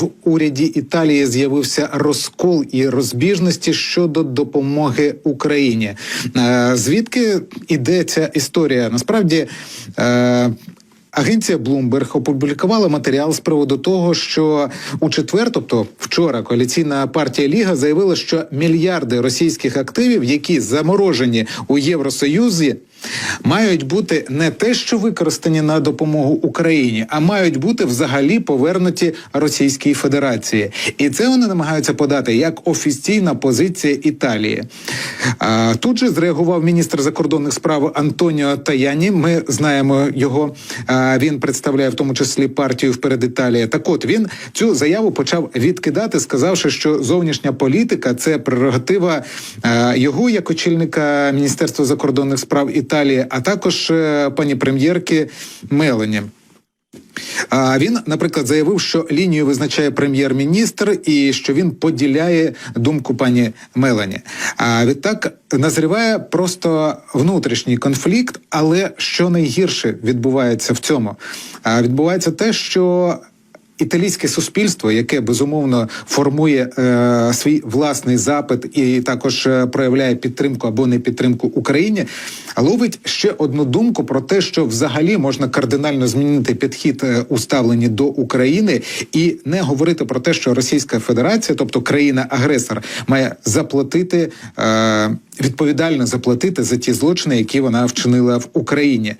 в уряді Італії з'явився розкол і розбіжності щодо допомоги Україні. Е, Звідки іде ця історія? Насправді. е, Агенція Bloomberg опублікувала матеріал з приводу того, що у четвер, тобто вчора, коаліційна партія Ліга заявила, що мільярди російських активів, які заморожені у Євросоюзі, мають бути не те, що використані на допомогу Україні, а мають бути взагалі повернуті Російській Федерації. І це вони намагаються подати як офіційна позиція Італії. А, тут же зреагував міністр закордонних справ Антоніо Таяні. Ми знаємо його. А, він представляє в тому числі партію вперед Італія. Так, от він цю заяву почав відкидати, сказавши, що зовнішня політика це прерогатива його як очільника Міністерства закордонних справ Італії, а також е, пані прем'єрки Мелані. Він, наприклад, заявив, що лінію визначає прем'єр-міністр і що він поділяє думку пані Мелані. А відтак назріває просто внутрішній конфлікт, але що найгірше відбувається в цьому? Відбувається те, що Італійське суспільство, яке безумовно формує е, свій власний запит і також е, проявляє підтримку або не підтримку Україні, ловить ще одну думку про те, що взагалі можна кардинально змінити підхід е, у ставленні до України і не говорити про те, що Російська Федерація, тобто країна-агресор, має заплатити е, відповідально заплатити за ті злочини, які вона вчинила в Україні.